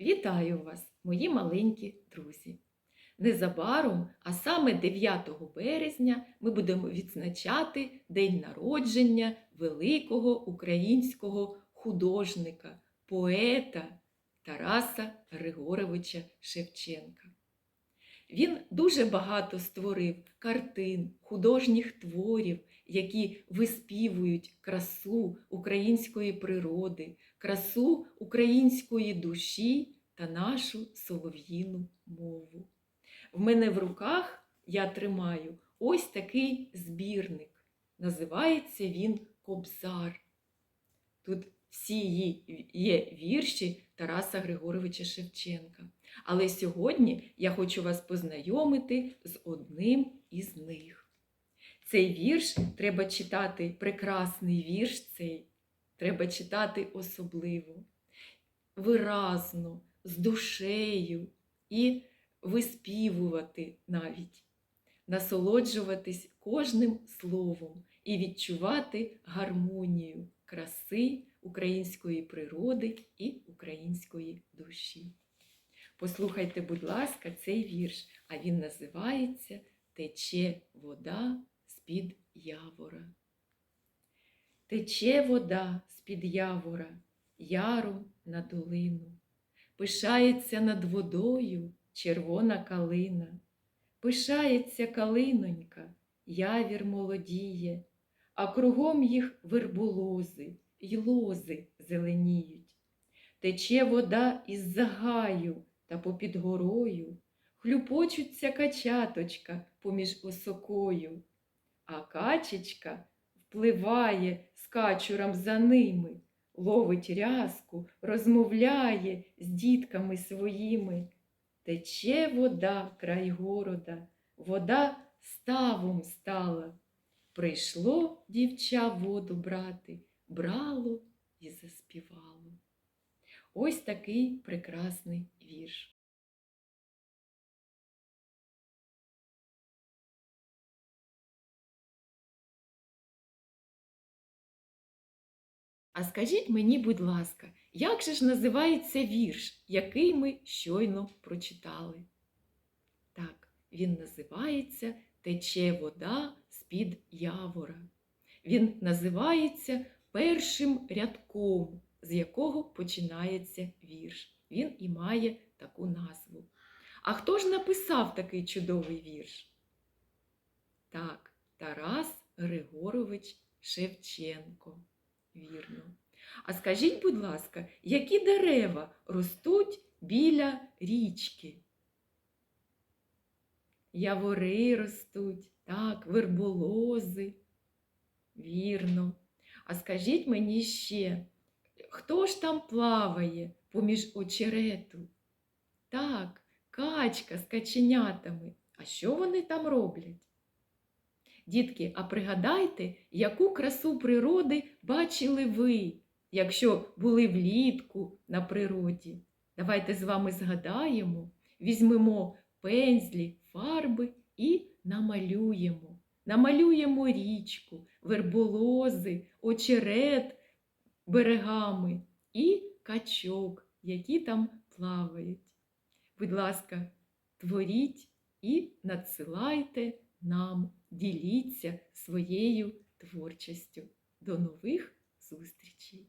Вітаю вас, мої маленькі друзі! Незабаром, а саме 9 березня, ми будемо відзначати день народження великого українського художника, поета Тараса Григоровича Шевченка. Він дуже багато створив картин, художніх творів, які виспівують красу української природи, красу української душі та нашу солов'їну мову. В мене в руках я тримаю ось такий збірник. Називається він Кобзар. Тут всі її- є вірші Тараса Григоровича Шевченка. Але сьогодні я хочу вас познайомити з одним із них. Цей вірш треба читати, прекрасний вірш цей, треба читати особливо, виразно, з душею і виспівувати навіть, насолоджуватись кожним словом і відчувати гармонію краси української природи і української душі. Послухайте, будь ласка, цей вірш, а він називається Тече вода з-під явора. Тече вода з-під явора, яром на долину. Пишається над водою червона калина. Пишається калинонька, явір молодіє, а кругом їх верболози й лози зеленіють. Тече вода із загаю та попід горою, хлюпочуться качаточка поміж осокою, а качечка впливає з качуром за ними, ловить рязку, розмовляє з дітками своїми. Тече вода край города, вода ставом стала. Прийшло дівча воду брати, брало і заспівало. Ось такий прекрасний вірш. А скажіть мені, будь ласка, як же ж називається вірш, який ми щойно прочитали? Так, він називається Тече вода з-під явора. Він називається першим рядком, з якого починається вірш. Він і має таку назву. А хто ж написав такий чудовий вірш? Так, Тарас Григорович Шевченко. Вірно. А скажіть, будь ласка, які дерева ростуть біля річки? Явори ростуть, так, верболози. Вірно. А скажіть мені ще, хто ж там плаває поміж очерету? Так, качка з каченятами. А що вони там роблять? Дітки, а пригадайте, яку красу природи бачили ви, якщо були влітку на природі. Давайте з вами згадаємо, візьмемо пензлі, фарби і намалюємо. Намалюємо річку, верболози, очерет берегами і качок, які там плавають. Будь ласка, творіть і надсилайте нам, діліться своєю творчістю. До нових зустрічей!